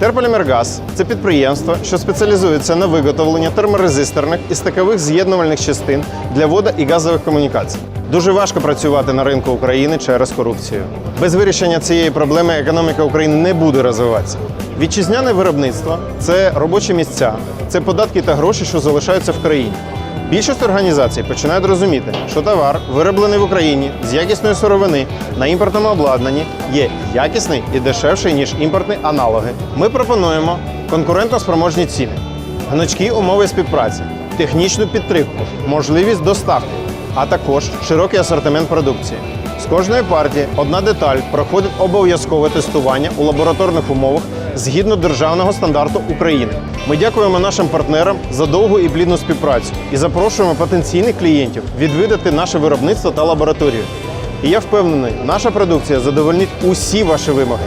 Терполімергаз це підприємство, що спеціалізується на виготовленні терморезисторних і стикових з'єднувальних частин для вода і газових комунікацій. Дуже важко працювати на ринку України через корупцію. Без вирішення цієї проблеми економіка України не буде розвиватися. Вітчизняне виробництво це робочі місця, це податки та гроші, що залишаються в країні. Більшість організацій починають розуміти, що товар, вироблений в Україні з якісної сировини на імпортному обладнанні, є якісний і дешевший ніж імпортні аналоги. Ми пропонуємо конкурентно-спроможні ціни, гнучкі умови співпраці, технічну підтримку, можливість доставки, а також широкий асортимент продукції. З кожної партії одна деталь проходить обов'язкове тестування у лабораторних умовах згідно державного стандарту України. Ми дякуємо нашим партнерам за довгу і плідну співпрацю і запрошуємо потенційних клієнтів відвідати наше виробництво та лабораторію. І я впевнений, наша продукція задовольнить усі ваші вимоги.